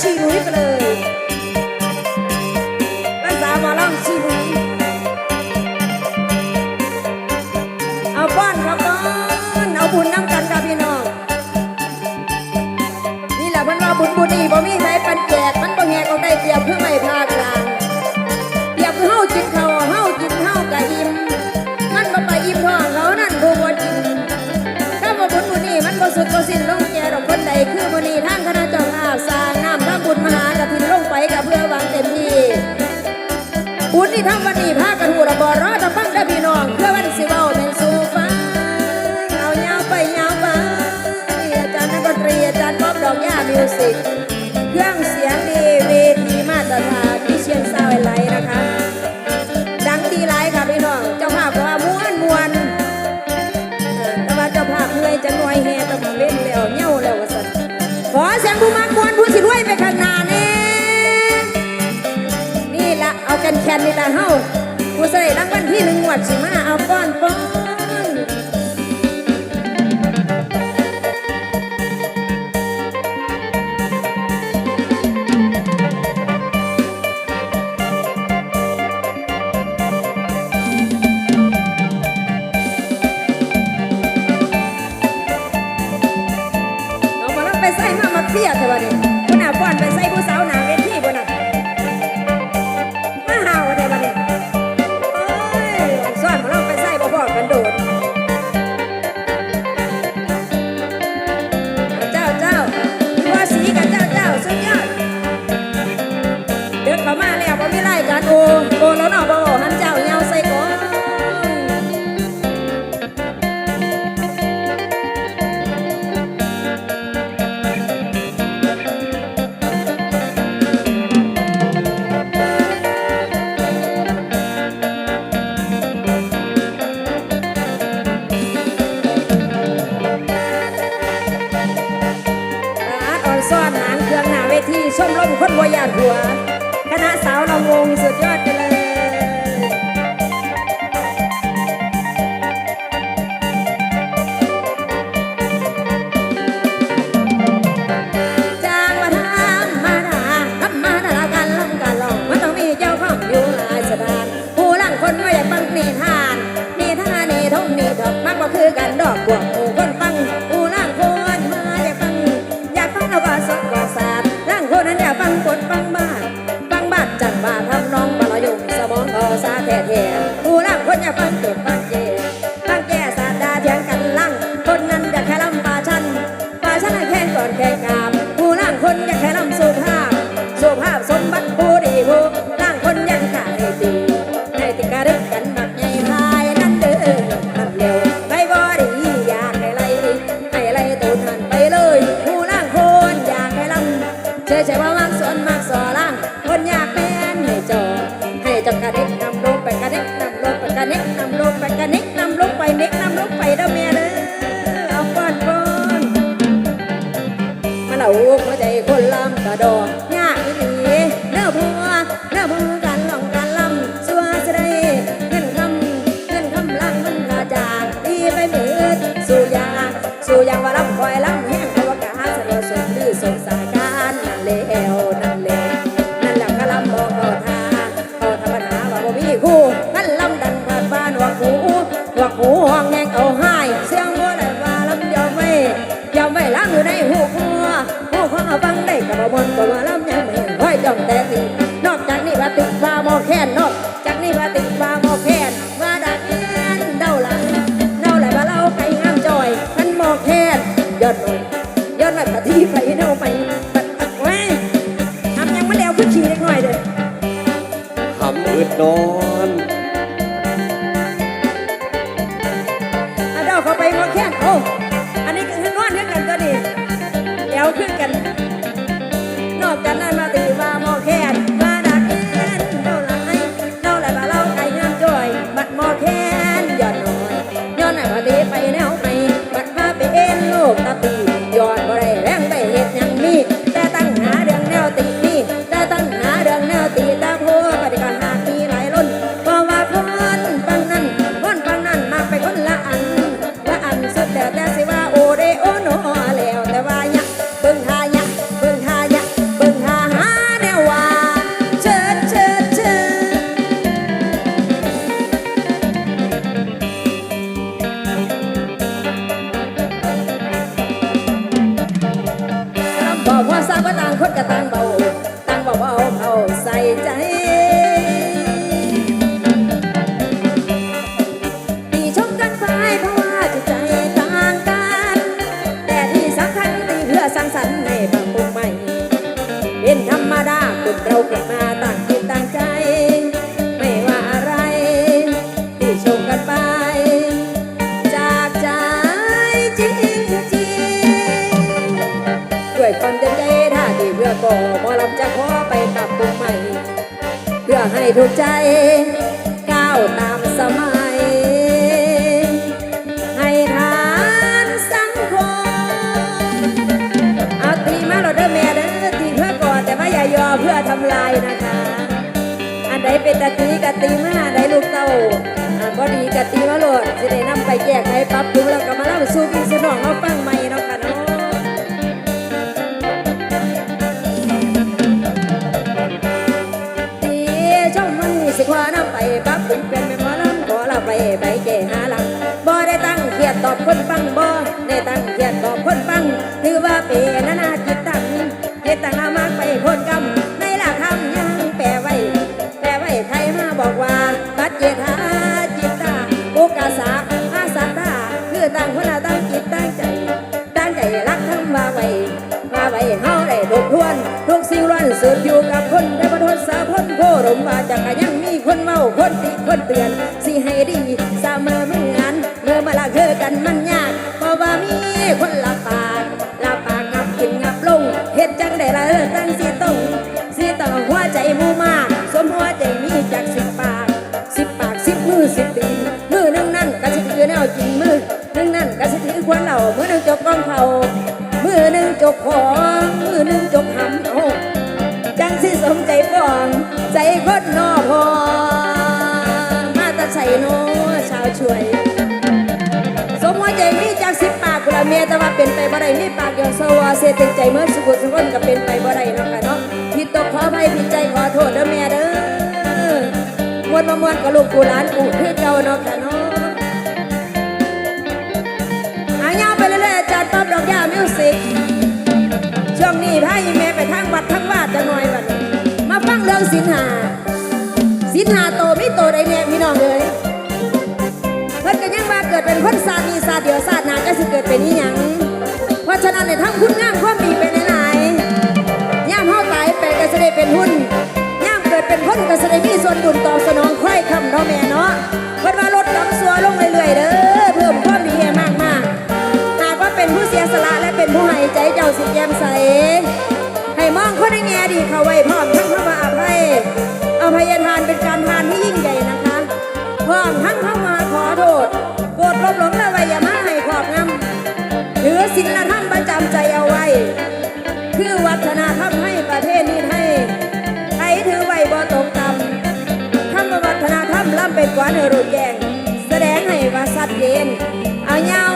ชิรุยไปเลย สิกเครื่องเสียงดีเวทีมาตรฐานที่เชียงซาวไลนะคะ ดังดีไลค่ะพี่น้อง เจ้าภาพบอกว่าม้วนม้วนแต่ว่าเจ้าภาพเหนื่อยจะน่อยแฮตะมาเล่นแล้วเงี้ยวแล้วะสันขอเสียงผู้มักวนผู้สิรวยไปขนาดนี้นี่ละเอากันแคนนี่ละเฮ้าผู้ใส่รางวัลที่หนึ่งหวัดสิมาเอาก้อนป้อน Cebaré. ณะสาวลำวงสุดยอด ซาหมอแค่นเนาะ ถูกใจ ก้าวตามสมัย ให้ทานสังคมเอาตีมาโรดเดอร์แม่เด้อตีเพื่อก่อนแต่ว่าอย่ายอเพื่อทำลายนะคะ อันใดเป็นตะตีกะตีมาอันใดลูกเต้าอ่าบ่ดีกะตีมาโหลดสิได้นำไปแก้ไขปรับปรุงแล้วก็มาเล่าสู่พี่สนองมาฟังใหม่ ปปรับปรุงเป็นแม่หมอลำขอลาไปไปแก้หาหลังบ่ได้ตั้งเครียดตอบคนฟังบ่ได้ตั้งเครียดตอบคนฟังถือว่าเป็นนานาจิตตังเฮ็ดตั้งเอามากไปคนกำในหลักคำยังแปลไว้แต่ไว้ใครมาบอกว่าตัดเจตาจิตตาโอกาสาอาสัตตาคือตั้งคนละตั้งจิตตั้งใจ ตั้งใจรักทำมาไว้มาไว้เฮาได้ทบทวน ทุกสิ่งล้วนสืบอยู่กับคนได้ประทศสาพ้นโครมว่าจักก็ยัง คนเมาคนติคนเตือน สิให้ดีเสมอเมือนเมื่อมาละเคือกันมันยากเพราะว่ามีคนละปากละปากงับกินงับลงเฮ็ดจังได้ละเออตั้งสิต้องสิต้องหัวใจมูมากสมหัวใจมีจากสิบปากสิบปากสิบมือสิบตีมือหนึ่งนั่นก็สิถือแนวกินมือหนึ่งนั่นก็สิถือควันเหล่ามือหนึ่งจกกองเขามือหนึ่งจกของมือหนึ่งจกหำเอาจังสิสมใจฟอง ใจคนนอพอ เป็นไปบ่ได้มีปากเดียวสวาเสียติดใจเมื่อสุขุสุขนก็เป็นไปบ่ได้เนาะค่ะเนาะผิดตกขออภัยผิดใจขอโทษเด้อแม่เด้อมวนมามวนกับลูกกูหลานกูคือเก่าเนาะค่ะเนาะหายาวไปเรื่อยๆอาจารย์ป๊อบดอกยามิวสิกช่วงนี้พาอีแม่ไปทางวัดทางวาดจะหน่อยบัดมาฟังเรื่องสินหาสินหาโตไม่โตได้แน่พี่น้องเลยเพิ่นก็ยังว่าเกิดเป็นคนศาสตร์นี้ศาเดียวศาสตร์หนาก็สิเกิดเป็นอีหยัง นั้นในทั้งคุณงามความดีเป็นไหนๆย่ามเฮาตายไปก็จะได้เป็นหุ้นย่ามเกิดเป็นคนก็จะได้มีส่วนบุญตอบสนองค่อยคำเนาะแม่เนาะเพิ่นว่าลดน้ำซัวลงเรื่อยๆเด้อเพิ่มความดีให้มากๆหากว่าเป็นผู้เสียสละและเป็นผู้ให้ใจเจ้าสิแย้มใส ให้มองคนในแง่ดีเขาไว้พร้อมทั้งคำว่าอภัยอภัยทานเป็นการทานที่ยิ่งใหญ่นะคะพร้อมทั้งเข้ามาขอโทษโกรธลบหลงและไว้อย่ามาให้ขอบงำถือศีลธรรมประจำ ใจเอาไว้ คือวัฒนธรรมให้ประเทศนี้ให้ไทยถือไว้บ่ตกต่ำคำวัฒนธรรมล้ำเป็นกว่าเนรุแกงแสดงให้ว่าสัดเย็นเอายาว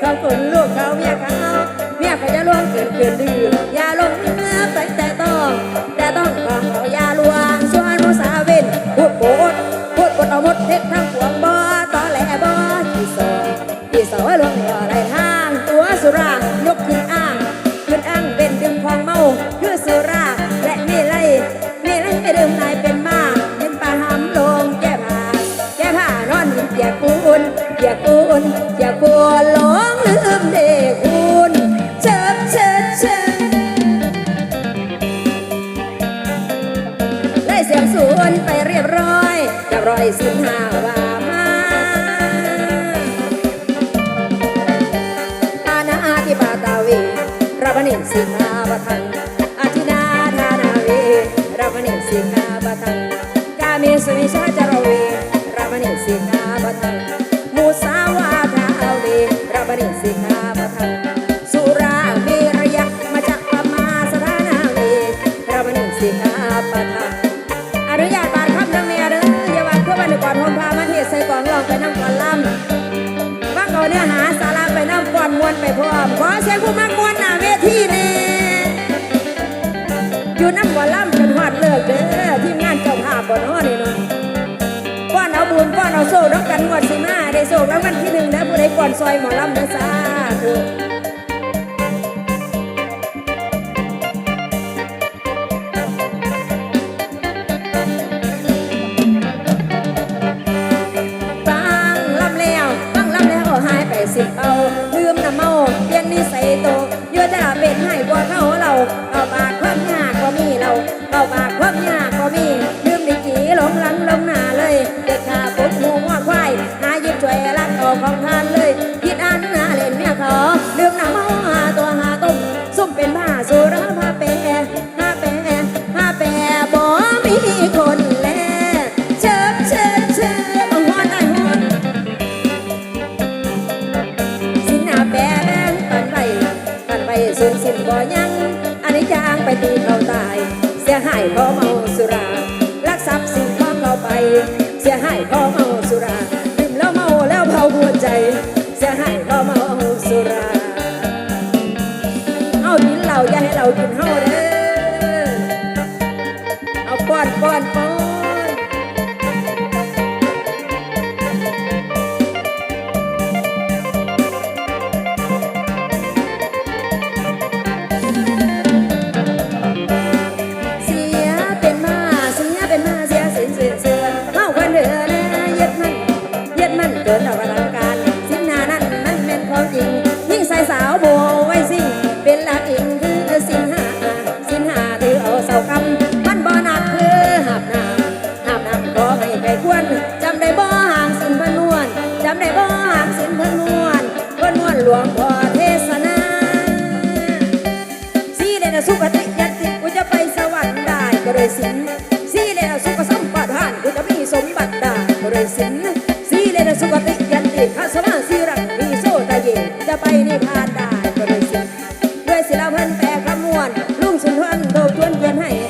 เของคุณลูกเขาเมียเขาเมียเขาจะล่วงเกินเกินดื้ออย่าานอนกินเปียกปูนเปียกปูนเปียกปูนหลงลืมเด็กคุณเชิบเชิบเชิบได้เสียงสวนไปเรียบร้อยเรียบรอยสินหาว่ามาอาณาธิปาตาเวรับนิสิกาปทังอาทินาธานาเวรับนิสิกาปทังกาเมสุมิชาจารเว รับนิสิกาปทังมุสาวาทาเวรับนิสิกาปทังสุราเมรยะมาจากปมาสถานาเวรับนิสิกาปทังอนุญาตบาดคำดังเมียเด้ออย่าว่าเพื่อวันก่อนผมพามาเทศใส่กล่องลองไปนั่งก่อนลำฟังเอาเนื้อหาสาระไปน้ำก่อนมวนไปพร้อมขอเสียงผู้มักมวนหน้าเวทีแน่อยู่น้ำบ่ล่ำจนหอ บุญป้อนเอาโซ่รับกันงวดสิมาได้โซ่รางวัลที่หนึ่งนะผู้ใดก่อนซอยหมอลำเด้อสาธุฟังลำแล้วฟังลำแล้วหายไปสิบเอาลืมน้ำเมาเปลี่ยนนิสัยโตยั่วจะเป็นให้กว่เขาเราเอา สูงสิ้นบ่ยังอันนี้จางไปตีเขาตาย เสียหายเพราะเมาสุราลักทรัพย์สิ่งของเขาไป เสียหายเพราะเมาสุรา วนหลวงพ่อเทศนาสีเลนะสุขติยันติกูจะไปสวรรค์ได้ก็เลยสินสีเลนะสุขสมบัติหานกูจะมีสมบัติได้ก็เลยสินสีเลนะสุขติยันติข้าสมาสีรังมีโซตาเยจะไปนิพพานได้ก็เลยสินด้วยศิลาพิ่นแปลคำมวลลุงสุนทรโตทวนเขียนให้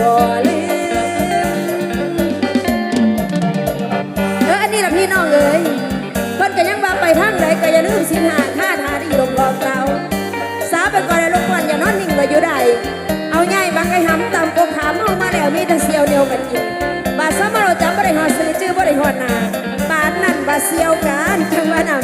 บ่ลืมเอออันนี้ล่ะพี่น้องเอ้ยเพิ่นก็ยังว่าไปทางใดก็อย่าลืมสินหาค่าทาที่ลงรองเราสาไปก่อนเลยลูกก่อนอย่านอนนิ่งไว้อยู่ใดเอาใหญ่บางไอ้หำตามกกขามเอามาแล้วมีแต่เสียวเหนียวกันกินบาดซ้ำมาเราจำบ่ได้หอดซื้อชื่อบ่ได้หอดหนาบาดนั่นบาดเสียวกันจังว่านำเปลี่ยนนิสัยโอ้ยหมอเราไปใส่กันซ